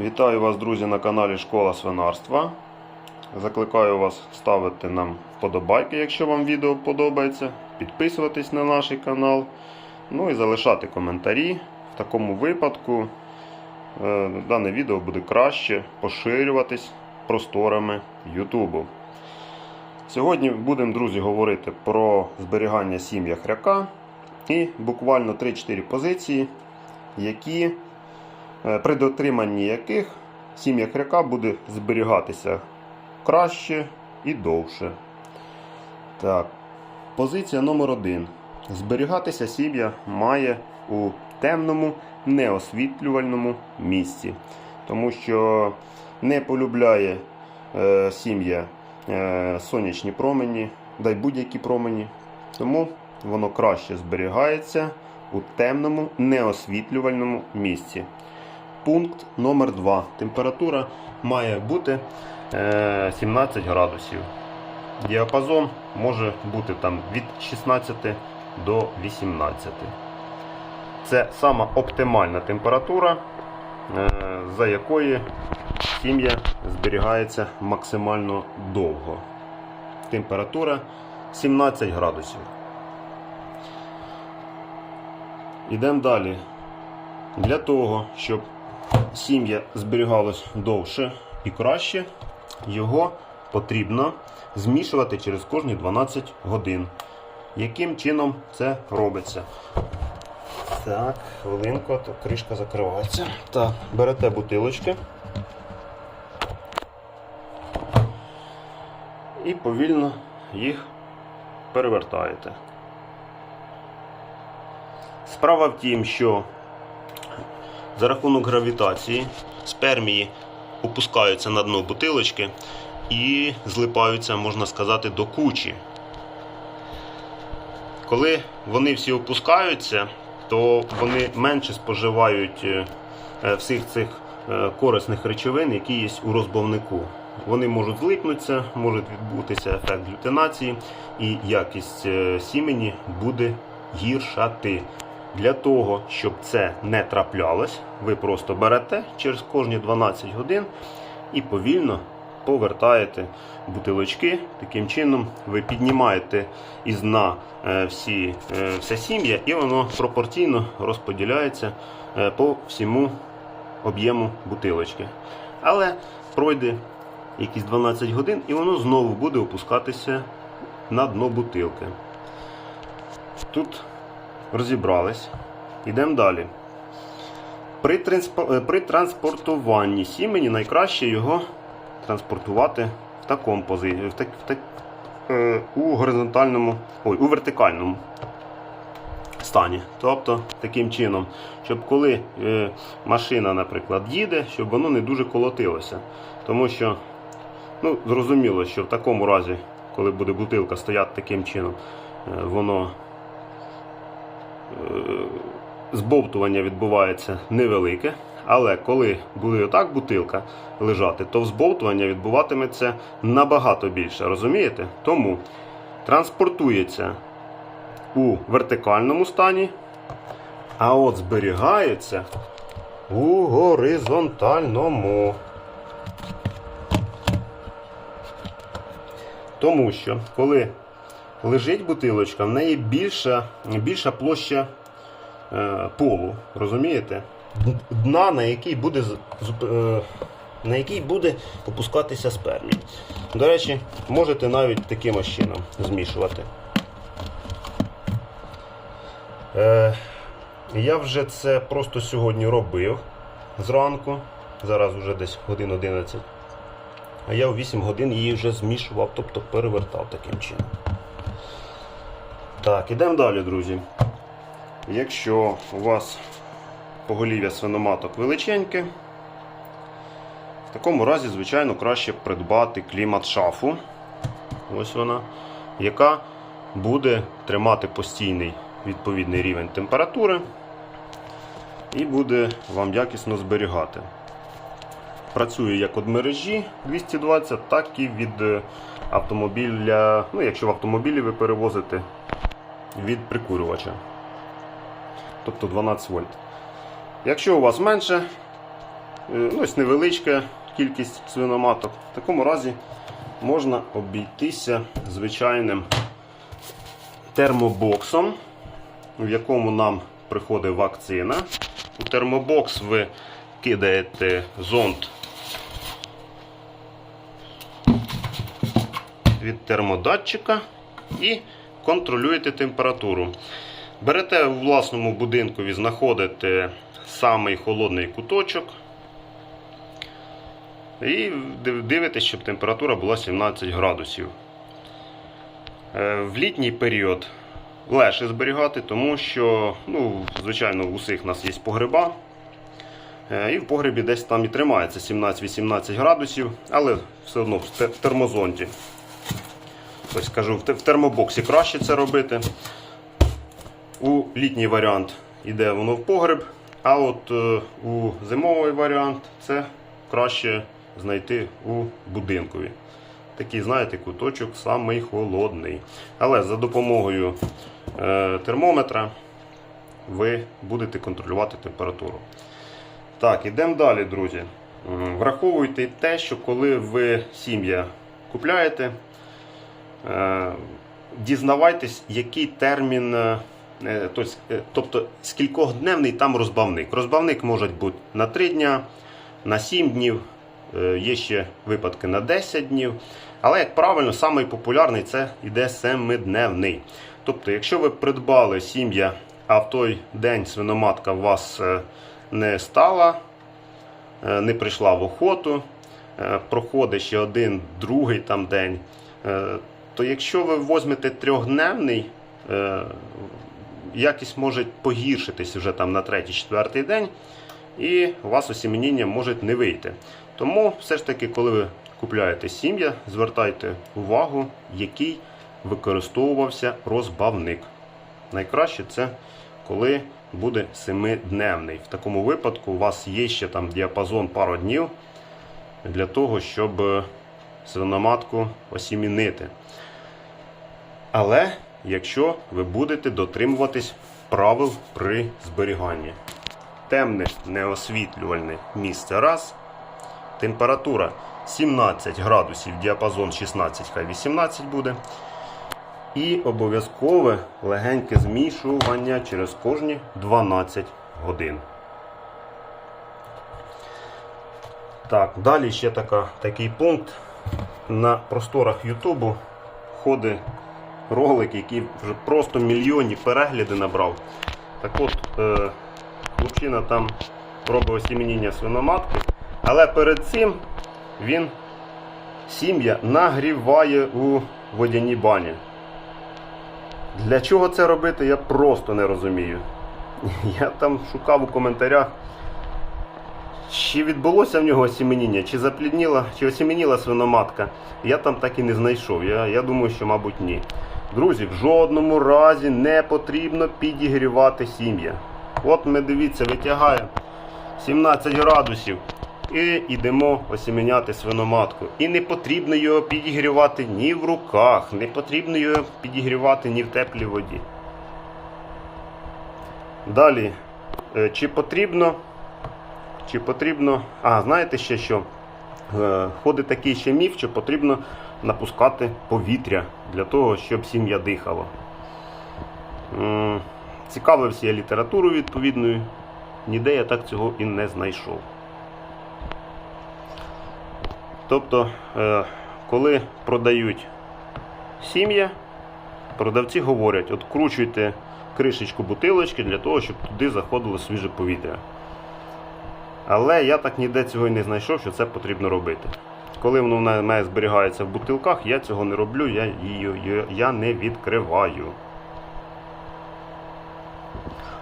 Вітаю вас, друзі, на каналі Школа свинарства. Закликаю вас ставити нам вподобайки, якщо вам відео подобається, підписуватись на наш канал, ну і залишати коментарі. В такому випадку е, дане відео буде краще поширюватись просторами Ютубу. Сьогодні будемо, друзі, говорити про зберігання сім'я хряка і буквально 3-4 позиції, які при дотриманні яких сім'я хряка буде зберігатися краще і довше. Так, позиція номер один. Зберігатися сім'я має у темному, неосвітлювальному місці, тому що не полюбляє е, сім'я е, сонячні промені, дай будь-які промені. Тому воно краще зберігається у темному, неосвітлювальному місці. Пункт номер 2. Температура має бути е, 17 градусів. Діапазон може бути там від 16 до 18. Це сама оптимальна температура, е, за якої сім'я зберігається максимально довго. Температура 17 градусів. Ідемо далі. Для того, щоб сім'я зберігалось довше і краще, його потрібно змішувати через кожні 12 годин. Яким чином це робиться? Так, хвилинку, то кришка закривається. Так, берете бутилочки і повільно їх перевертаєте. Справа в тім, що за рахунок гравітації спермії опускаються на дно бутилочки і злипаються, можна сказати, до кучі. Коли вони всі опускаються, то вони менше споживають е, е, всіх цих е, корисних речовин, які є у розбовнику. Вони можуть злипнутися, може відбутися ефект глютинації, і якість сімені буде гіршати. Для того, щоб це не траплялось, ви просто берете через кожні 12 годин і повільно повертаєте бутилочки. Таким чином ви піднімаєте із дна е, всі, е, все сім'я, і воно пропорційно розподіляється е, по всьому об'єму бутилочки. Але пройде якісь 12 годин, і воно знову буде опускатися на дно бутилки. Тут розібрались. Йдемо далі. При, е, при транспортуванні сімені найкраще його транспортувати в такому пози... в так... в так... е, у горизонтальному, ой, у вертикальному стані. Тобто таким чином, щоб коли е, машина, наприклад, їде, щоб воно не дуже колотилося. Тому що, ну, зрозуміло, що в такому разі, коли буде бутилка стояти таким чином, е, воно збовтування відбувається невелике, але коли буде отак бутилка лежати, то збовтування відбуватиметься набагато більше. Розумієте? Тому транспортується у вертикальному стані, а от зберігається у горизонтальному. Тому що коли лежить бутилочка, в неї більша, більша площа е, полу, розумієте? Дна, на якій буде е, на якій буде опускатися спермій. До речі, можете навіть таким чином змішувати. Е, я вже це просто сьогодні робив зранку. Зараз вже десь годин 11. А я у 8 годин її вже змішував, тобто перевертав таким чином. Так, ідемо далі, друзі. Якщо у вас поголів'я свиноматок величеньке, в такому разі, звичайно, краще придбати клімат шафу. Ось вона, яка буде тримати постійний відповідний рівень температури і буде вам якісно зберігати. Працює як від мережі 220, так і від е, автомобіля. Ну, якщо в автомобілі ви перевозите від прикурювача. Тобто 12 вольт. Якщо у вас менше ну, ось невеличка кількість свиноматок. В такому разі можна обійтися звичайним термобоксом, в якому нам приходить вакцина. У термобокс ви кидаєте зонд від термодатчика і контролюєте температуру. Берете у власному будинкові, знаходите самий холодний куточок. І дивитесь, щоб температура була 17 градусів. Е, В літній період легше зберігати, тому що, ну, звичайно, в усіх нас є погреба. Е, І в погребі десь там і тримається 17-18 градусів, але все одно в те- в термозонді. Ось кажу, в термобоксі краще це робити. У літній варіант йде воно в погреб, а от е, у зимовий варіант це краще знайти у будинкові. Такий, знаєте, куточок самий холодний. Але за допомогою е, термометра ви будете контролювати температуру. Так, ідемо далі, друзі. Враховуйте те, що коли ви сім'я купляєте, дізнавайтесь, який термін, е, е, е, тобто скількохдневний там розбавник. Розбавник може бути на 3 дня, на 7 днів, е, є ще випадки на 10 днів. Але, як правильно, самий популярний це іде 7-дневний. Тобто, якщо ви придбали сім'я, а в той день свиноматка у вас е, не стала, е, не прийшла в охоту, е, проходить ще один, другий там день, е, то якщо ви візьмете трьохдневний, е, якість може погіршитись вже там на третій-четвертий день, і у вас осіменіння може не вийти. Тому все ж таки, коли ви купляєте сім'я, звертайте увагу, який використовувався розбавник. Найкраще це коли буде 7-дневний. В такому випадку у вас є ще там діапазон пару днів для того, щоб е, свиноматку осімінити. Але якщо ви будете дотримуватись правил при зберіганні. Темне неосвітлювальне місце раз. Температура 17 градусів, діапазон 16, хай 18 буде. І обов'язкове легеньке змішування через кожні 12 годин. Так, далі ще така, такий пункт. На просторах Ютубу ходить ролик, який вже просто мільйонні перегляди набрав. Так от, е, хлопчина там робить осіміння свиноматки, але перед цим він сім'я нагріває у водяній бані. Для чого це робити, я просто не розумію. Я там шукав у коментарях, чи відбулося в нього осіменіння, чи заплідніла, чи осіменіла свиноматка. Я там так і не знайшов. Я, я думаю, що, мабуть, ні. Друзі, в жодному разі не потрібно підігрівати сім'я. От ми дивіться, витягаємо 17 градусів. І йдемо осіміняти свиноматку. І не потрібно його підігрівати ні в руках, не потрібно його підігрівати ні в теплій воді. Далі, е, чи потрібно, чи потрібно, а знаєте ще що? Е, Ходить такий ще міф, що потрібно напускати повітря для того, щоб сім'я дихала. Цікавився я літературою відповідною, ніде я так цього і не знайшов. Тобто, е, коли продають сім'я, продавці говорять, откручуйте кришечку бутилочки для того, щоб туди заходило свіже повітря. Але я так ніде цього і не знайшов, що це потрібно робити. Коли воно в мене зберігається в бутилках, я цього не роблю, я її я не відкриваю.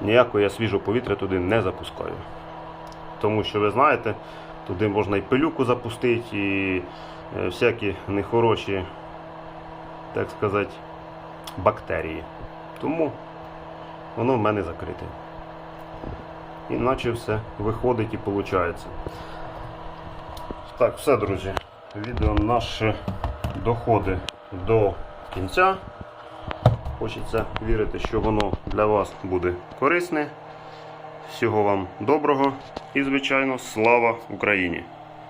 Ніякого я свіжого повітря туди не запускаю. Тому що ви знаєте, туди можна і пилюку запустити, і е, всякі нехороші, так сказати, бактерії. Тому воно в мене закрите. Іначе все виходить і виходить. Так, все, друзі. Відео наше доходить до кінця. Хочеться вірити, що воно для вас буде корисне. Всього вам доброго і, звичайно, слава Україні!